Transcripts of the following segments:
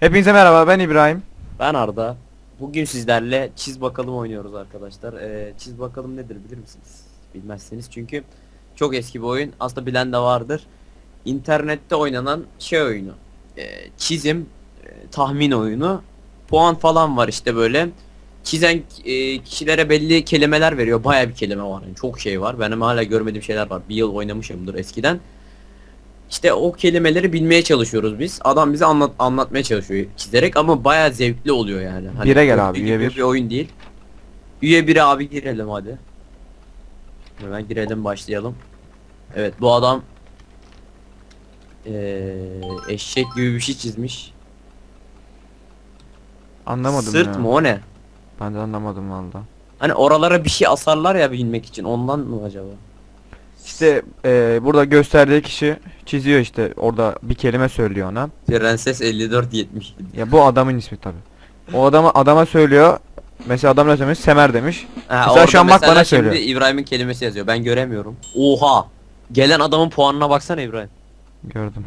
Hepinize merhaba ben İbrahim. Ben Arda. Bugün sizlerle çiz bakalım oynuyoruz arkadaşlar. Ee, çiz bakalım nedir bilir misiniz? Bilmezsiniz çünkü çok eski bir oyun. Aslında bilen de vardır. İnternette oynanan şey oyunu. Ee, çizim, e, tahmin oyunu. Puan falan var işte böyle. Çizen e, kişilere belli kelimeler veriyor. Baya bir kelime var. Yani çok şey var. Benim hala görmediğim şeyler var. Bir yıl oynamışımdır eskiden. İşte o kelimeleri bilmeye çalışıyoruz biz. Adam bize anlat anlatmaya çalışıyor çizerek ama bayağı zevkli oluyor yani. Hani Bire gel abi, üye bir, bir. bir oyun değil. Üye biri abi girelim hadi. Hemen girelim başlayalım. Evet bu adam eee eşek gibi bir şey çizmiş. Anlamadım Sırt ya. mı o ne? Ben de anlamadım valla. Hani oralara bir şey asarlar ya bilmek için ondan mı acaba? İşte e, burada gösterdiği kişi çiziyor işte orada bir kelime söylüyor ona. Prenses 5470. Ya bu adamın ismi tabi. O adama adama söylüyor. Mesela adam ne demiş? Semer demiş. Ha, Mesela şu an bak bana şimdi söylüyor. İbrahim'in kelimesi yazıyor. Ben göremiyorum. Oha! Gelen adamın puanına baksana İbrahim. Gördüm.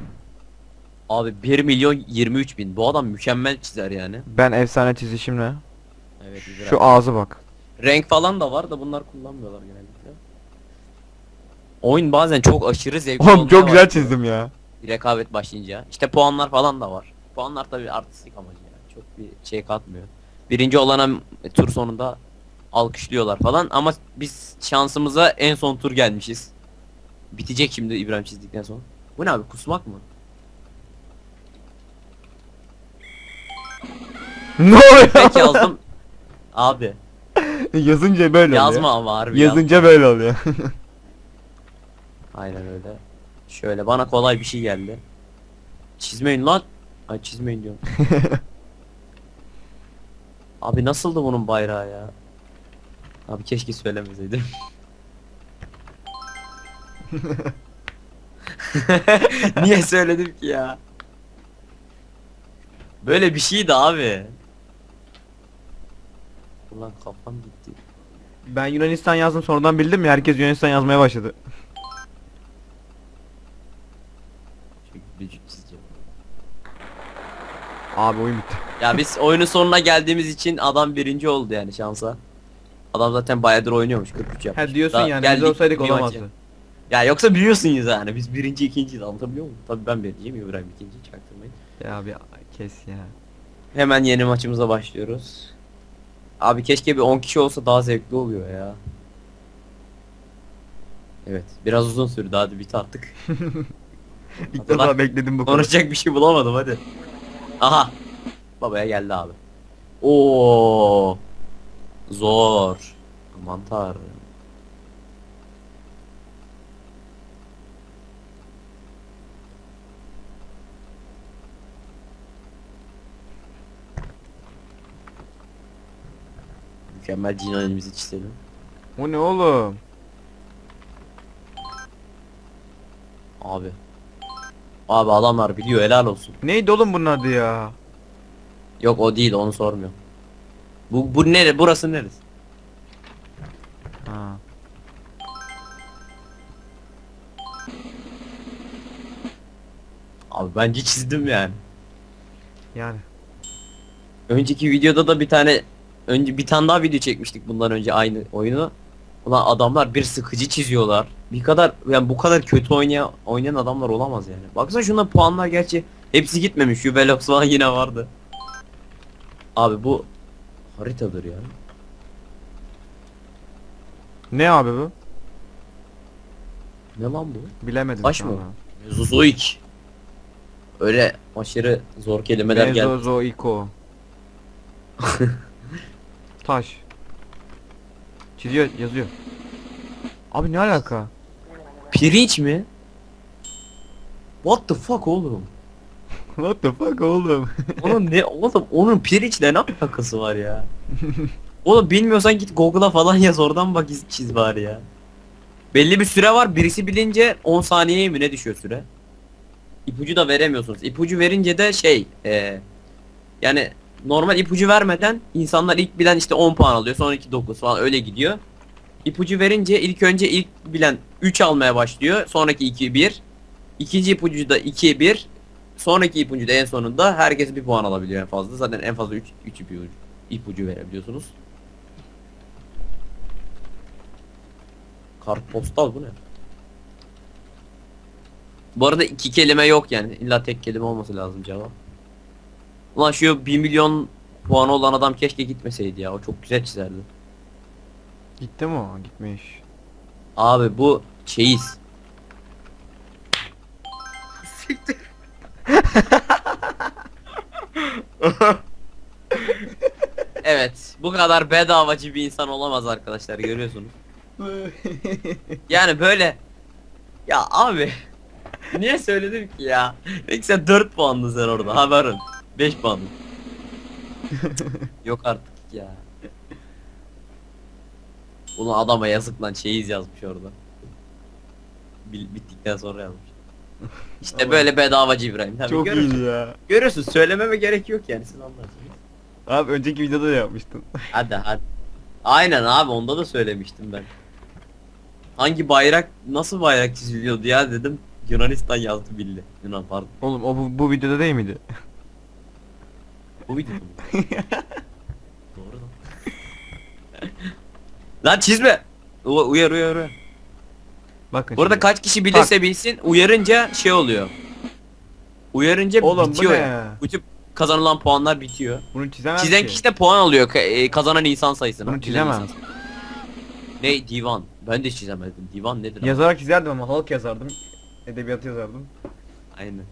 Abi 1 milyon 23 bin. Bu adam mükemmel çizer yani. Ben efsane çizişimle. Evet İbrahim. Şu ağzı bak. Renk falan da var da bunlar kullanmıyorlar genellikle. Oyun bazen çok aşırı zevkli Oğlum çok güzel çizdim ya. Bir rekabet başlayınca. İşte puanlar falan da var. Puanlar tabii artistik amacı yani. Çok bir şey katmıyor. Birinci olana tur sonunda alkışlıyorlar falan ama biz şansımıza en son tur gelmişiz. Bitecek şimdi İbrahim çizdikten sonra. Bu ne abi kusmak mı? ne oluyor? Peki yazdım. abi Yazınca böyle yazma oluyor. ama harbi yazma. Yazınca böyle oluyor. Aynen öyle. Şöyle bana kolay bir şey geldi. Çizmeyin lan. Ay çizmeyin diyorum. Abi nasıldı bunun bayrağı ya? Abi keşke söylemeseydim. Niye söyledim ki ya? Böyle bir şeydi abi. Ulan kafam gitti. ben Yunanistan yazdım sonradan bildim ya herkes Yunanistan yazmaya başladı. Çünkü vücut çizeceğim. Abi oyun bitti. Ya biz oyunun sonuna geldiğimiz için adam birinci oldu yani şansa. Adam zaten bayağıdır oynuyormuş 43 yapmış. Ha diyorsun Daha yani biz geldik olsaydık bir olamazdı. Ya yoksa biliyorsunuz yani biz birinci ikinciyiz anlatabiliyor muyum? Tabii ben birinciyim İbrahim ikinci çaktırmayın. Ya abi kes ya. Hemen yeni maçımıza başlıyoruz. Abi keşke bir 10 kişi olsa daha zevkli oluyor ya. Evet biraz uzun sürdü hadi bit artık. İlk Hadi lan. defa bekledim bu kadar. Konuşacak bir şey bulamadım hadi. Aha. Babaya geldi abi. Oo. Zor. Aman tanrım. Mükemmel cinayetimizi çizelim. O ne oğlum? Abi. Abi adamlar biliyor helal olsun. Neydi oğlum bunun adı ya? Yok o değil onu sormuyorum. Bu bu nere burası neresi? Ha. Abi bence çizdim yani. Yani. Önceki videoda da bir tane önce bir tane daha video çekmiştik bundan önce aynı oyunu. Ulan adamlar bir sıkıcı çiziyorlar. Bir kadar yani bu kadar kötü oynayan oynayan adamlar olamaz yani. Baksana şuna puanlar gerçi hepsi gitmemiş. Juvelox falan yine vardı. Abi bu haritadır ya. Ne abi bu? Ne lan bu? Bilemedim. Taş şu mı? Mezozoik. Öyle aşırı zor kelimeler geldi. Mezozoiko. Taş. Çiziyor, yazıyor. Abi ne alaka? Pirinç mi? What the fuck oğlum? What the fuck oğlum? Onun ne oğlum onun pirinçle ne alakası var ya? Oğlum bilmiyorsan git Google'a falan yaz oradan bak iz- çiz bari ya. Belli bir süre var birisi bilince 10 saniyeye mi ne düşüyor süre? İpucu da veremiyorsunuz. İpucu verince de şey eee yani normal ipucu vermeden insanlar ilk bilen işte 10 puan alıyor sonraki 9 falan öyle gidiyor. İpucu verince ilk önce ilk bilen 3 almaya başlıyor sonraki 2 1 İkinci ipucu da 2 1 sonraki ipucu da en sonunda herkes bir puan alabiliyor en fazla. Zaten en fazla 3 3 ipucu, ipucu verebiliyorsunuz. Kartpostal bu ne? Bu arada iki kelime yok yani. İlla tek kelime olması lazım cevap. Ulan şu 1 milyon puanı olan adam keşke gitmeseydi ya. O çok güzel çizerdi. Gitti mi o? Gitmiş. Abi bu çeyiz. evet, bu kadar bedavacı bir insan olamaz arkadaşlar görüyorsunuz. Yani böyle ya abi niye söyledim ki ya? Peki sen 4 puanlı sen orada haberin. 5 puanlı. Yok artık ya. Ulan adama yazık lan çeyiz yazmış orada. Bil- bittikten sonra yazmış. İşte böyle bedavacı İbrahim. Tabii Çok görürsün. iyi ya. Görüyorsun söylememe gerek yok yani siz anlarsınız. Abi önceki videoda da yapmıştın. Hadi hadi. Aynen abi onda da söylemiştim ben. Hangi bayrak nasıl bayrak çiziliyordu ya dedim. Yunanistan yazdı billi. Yunan pardon. Oğlum o bu, bu videoda değil miydi? Bu videoda mı? Doğru lan. lan çizme. U- uyar uyar uyar. Bakın Burada şimdi. kaç kişi bilirse bilsin uyarınca şey oluyor. Uyarınca Oğlum bu bitiyor. ne? yani. Bütün kazanılan puanlar bitiyor. Bunu çizemez Çizen ki. kişi de puan alıyor ka- e, kazanan insan sayısına. Bunu çizemem. insan. Ne divan? Ben de çizemedim. Divan nedir? abi? Yazarak çizerdim ama halk yazardım. Edebiyat yazardım. Aynen.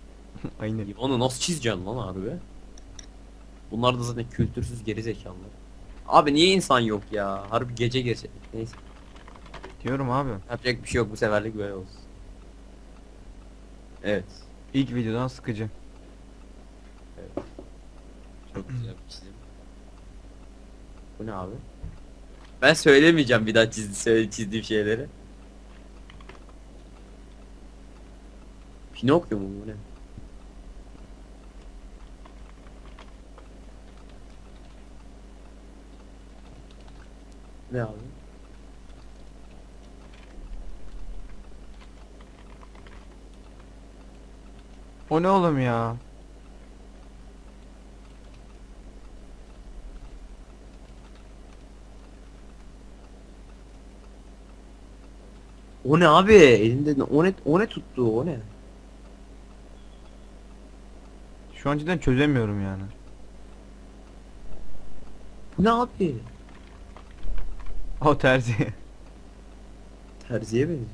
Aynen. Divanı nasıl çizeceksin lan harbi? Bunlar da zaten kültürsüz geri zekalılar. Abi niye insan yok ya? Harbi gece gece. Neyse. Diyorum abi. Yapacak bir şey yok bu seferlik böyle olsun. Evet. İlk videodan sıkıcı. Çok güzel bir çizim. Bu ne abi? Ben söylemeyeceğim bir daha çizdi, söyle, çizdiğim şeyleri. Pinokyo mu bu ne? Ne abi? O ne oğlum ya? O ne abi? Elinde o ne o ne tuttu o ne? Şu an cidden çözemiyorum yani. Bu ne abi? O terzi. Terziye benziyor.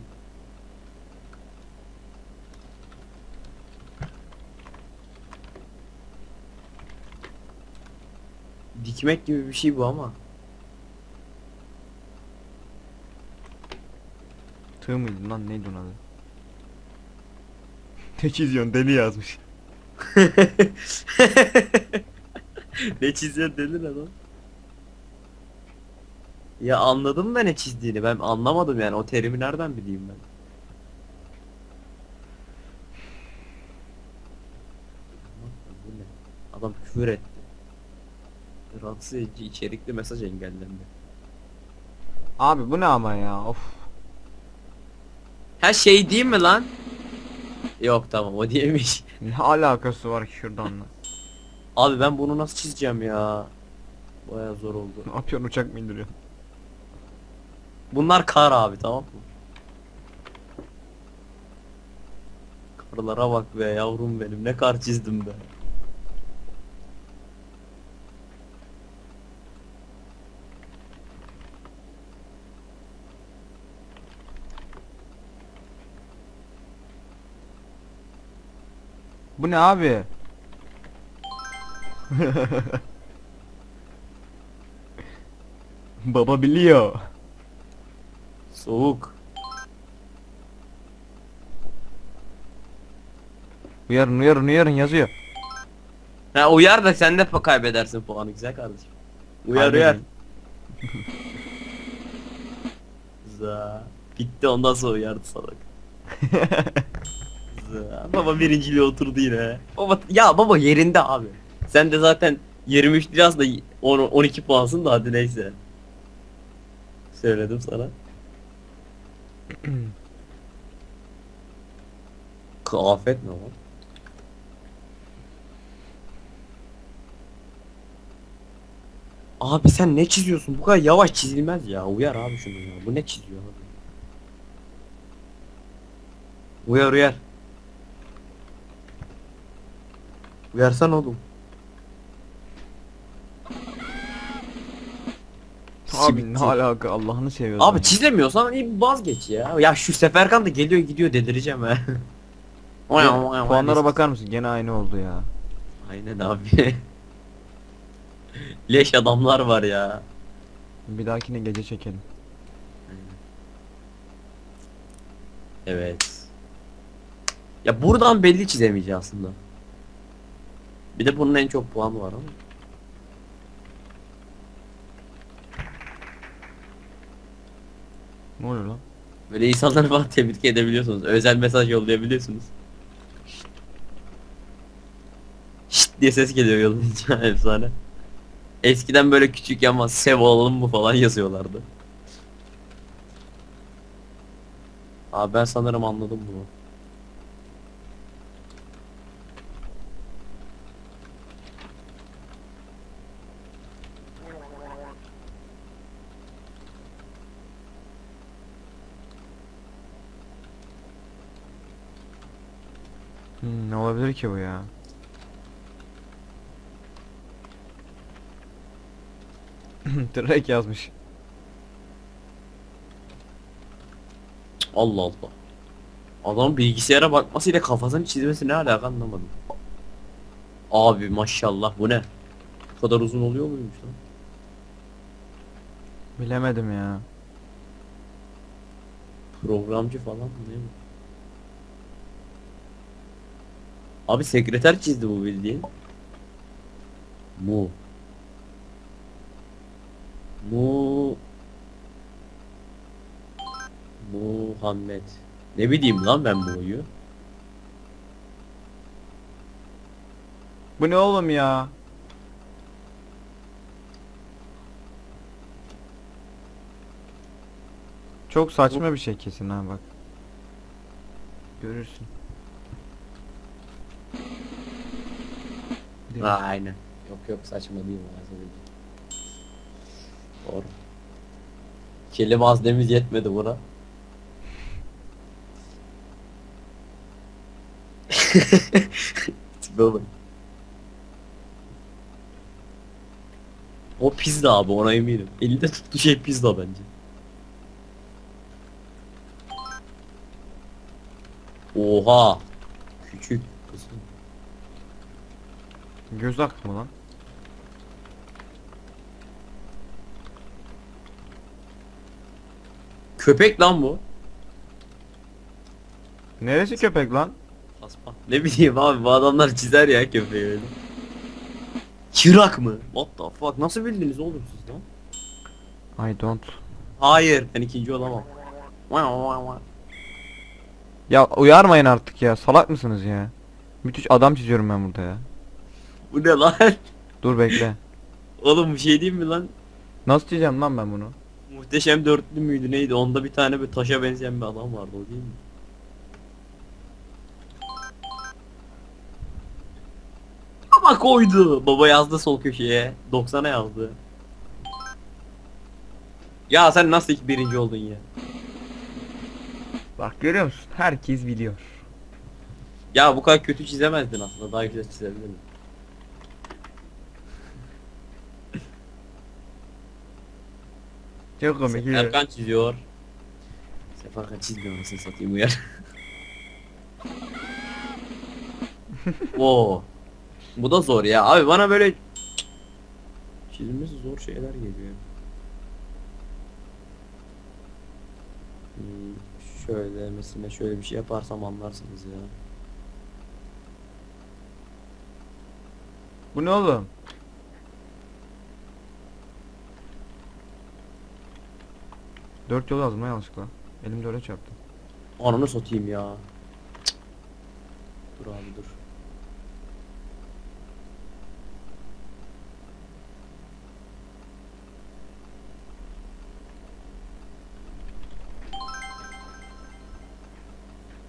Dikmek gibi bir şey bu ama. Tığ mıydı lan neydi onun adı? ne çiziyorsun deli yazmış. ne çiziyor dedin adam. Ya anladım ben ne çizdiğini. Ben anlamadım yani. O terimi nereden bileyim ben? Bu ne? Adam küfür etti. Rahatsız edici içerikli mesaj engellendi. Abi bu ne ama ya of. Her şey değil mi lan? Yok tamam o değilmiş. Ne alakası var ki şuradan da? Abi ben bunu nasıl çizeceğim ya? Baya zor oldu. Ne yapıyorsun uçak mı indiriyorsun? Bunlar kar abi tamam mı? Karlara bak be yavrum benim ne kar çizdim be. Bu ne abi? Baba biliyor. Soğuk. Uyarın uyarın uyarın yazıyor. Ha uyar da sen de pa- kaybedersin puanı güzel kardeşim. Uyar uyar. Kaybedin. Za. Bitti ondan sonra uyardı salak. Za. Baba birinciliğe oturdu yine. Baba ya baba yerinde abi. Sen de zaten 23 biraz da 10 12 puansın da hadi neyse. Söyledim sana. Kıyafet ne var? Abi sen ne çiziyorsun? Bu kadar yavaş çizilmez ya. Uyar abi şunu ya. Bu ne çiziyor abi? Uyar uyar. Uyarsan oğlum. Abi ne alaka Allah'ını seviyorsun. Abi çizemiyorsan iyi vazgeç ya. Ya şu Seferkan da geliyor gidiyor delireceğim ha. Gene- Puanlara bakar mısın? Gene aynı oldu ya. Aynen abi. Leş adamlar var ya. Bir dahakine gece çekelim. Evet. Ya buradan belli çizemeyeceğiz aslında. Bir de bunun en çok puanı var ama. Ne oluyor lan? Böyle insanları falan tebrik edebiliyorsunuz. Özel mesaj yollayabiliyorsunuz. Şşt diye ses geliyor yollayınca efsane. Eskiden böyle küçük ama sev olalım mı falan yazıyorlardı. Abi ben sanırım anladım bunu. Hmm, ne olabilir ki bu ya? Trek yazmış. Allah Allah. Adam bilgisayara bakmasıyla kafasını çizmesi ne alaka anlamadım. Abi maşallah bu ne? Bu kadar uzun oluyor muymuş lan? Bilemedim ya. Programcı falan mı ne mi? Abi sekreter çizdi bu bildiğin. Mu. Mu. Muhammed. Ne bileyim lan ben bu oyu. Bu ne oğlum ya? Çok saçma bir şey kesin ha bak. Görürsün. Ha, aynen. Yok yok saçma değil mi? Diyeyim. Doğru. Kelime az demiz yetmedi buna. Tipe bak. O pizza abi ona eminim. Elinde tuttuğu şey pizza bence. Oha. Küçük. Göz hakkı mı lan? Köpek lan bu. Neresi köpek lan? Paspa. Ne bileyim abi bu adamlar çizer ya köpeği öyle. Çırak mı? What the fuck? Nasıl bildiniz oğlum siz lan? I don't. Hayır. Ben ikinci olamam. Ya uyarmayın artık ya. Salak mısınız ya? Müthiş adam çiziyorum ben burada ya. Bu ne lan? Dur bekle. Oğlum bir şey diyeyim mi lan? Nasıl çizeceğim lan ben bunu? Muhteşem dörtlü müydü neydi? Onda bir tane bir taşa benzeyen bir adam vardı o değil mi? Ama koydu. Baba yazdı sol köşeye. 90'a yazdı. Ya sen nasıl ilk birinci oldun ya? Bak görüyor musun? Herkes biliyor. Ya bu kadar kötü çizemezdin aslında. Daha güzel çizebilirdin. Çok komik. ya. Serkan çiziyor. Serkan çizmiyor nasıl satayım uyar. Oo. Bu da zor ya. Abi bana böyle çizilmesi zor şeyler geliyor. Hmm, şöyle mesela şöyle bir şey yaparsam anlarsınız ya. Bu ne oğlum? Dört yol yazdım lan yanlışlıkla. Elimde öyle çarptı. Ananı satayım ya. Cık. Dur abi dur.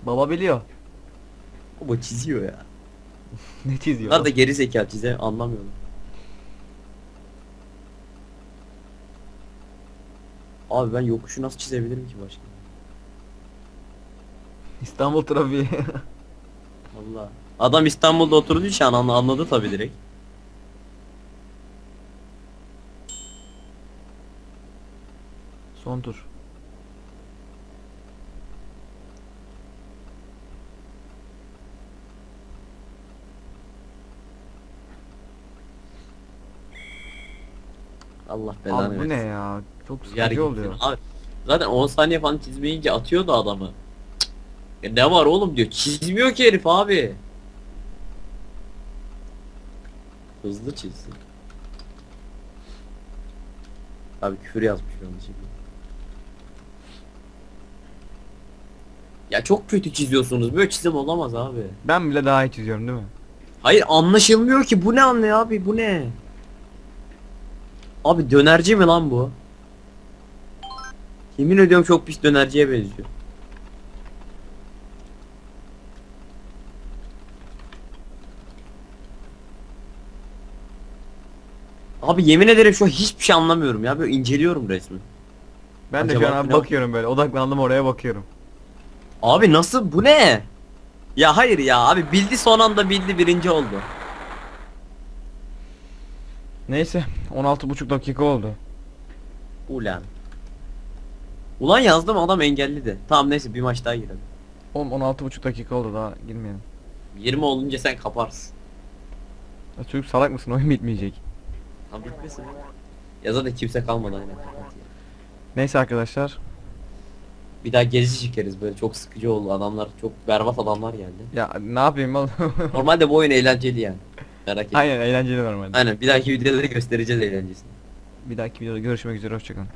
Baba biliyor. Baba çiziyor ya. ne çiziyor? Bunlar da geri zekalı çize anlamıyorum. Abi ben yokuşu nasıl çizebilirim ki başka? İstanbul trafiği. Allah. Adam İstanbul'da oturduğu için anla- anladı tabi direkt. Son tur. Allah belanı Abi bu versin. ne ya? Çok sıkıcı oluyor. Abi, zaten 10 saniye falan çizmeyince atıyordu adamı. Ya ne var oğlum diyor. Çizmiyor ki herif abi. Hızlı çizsin. Abi küfür yazmış yanlışlıkla. Ya çok kötü çiziyorsunuz. Böyle çizim olamaz abi. Ben bile daha iyi çiziyorum değil mi? Hayır anlaşılmıyor ki. Bu ne anne abi? Bu ne? Abi dönerci mi lan bu? Yemin ediyorum çok pis dönerciye benziyor. Abi yemin ederim şu an hiçbir şey anlamıyorum ya. Böyle inceliyorum resmi. Ben de şu Acaba an abi ne- bakıyorum böyle. Odaklandım oraya bakıyorum. Abi nasıl bu ne? Ya hayır ya abi bildi son anda bildi birinci oldu. Neyse 16,5 dakika oldu. Ulan. Ulan yazdım adam engelli de. Tamam neyse bir maç daha girelim. Oğlum 16,5 dakika oldu daha girmeyelim. 20 olunca sen kaparsın. Ya çocuk salak mısın oyun bitmeyecek. Tam bitmesin. Ya zaten kimse kalmadı aynen kapat ya. Neyse arkadaşlar. Bir daha gezi çekeriz böyle çok sıkıcı oldu adamlar çok berbat adamlar geldi. Ya ne yapayım oğlum? Normalde bu oyun eğlenceli yani. Merak etme. Aynen eğlenceli normalde. Aynen bir dahaki videoda göstereceğiz eğlencesini. Bir dahaki videoda görüşmek üzere hoşçakalın.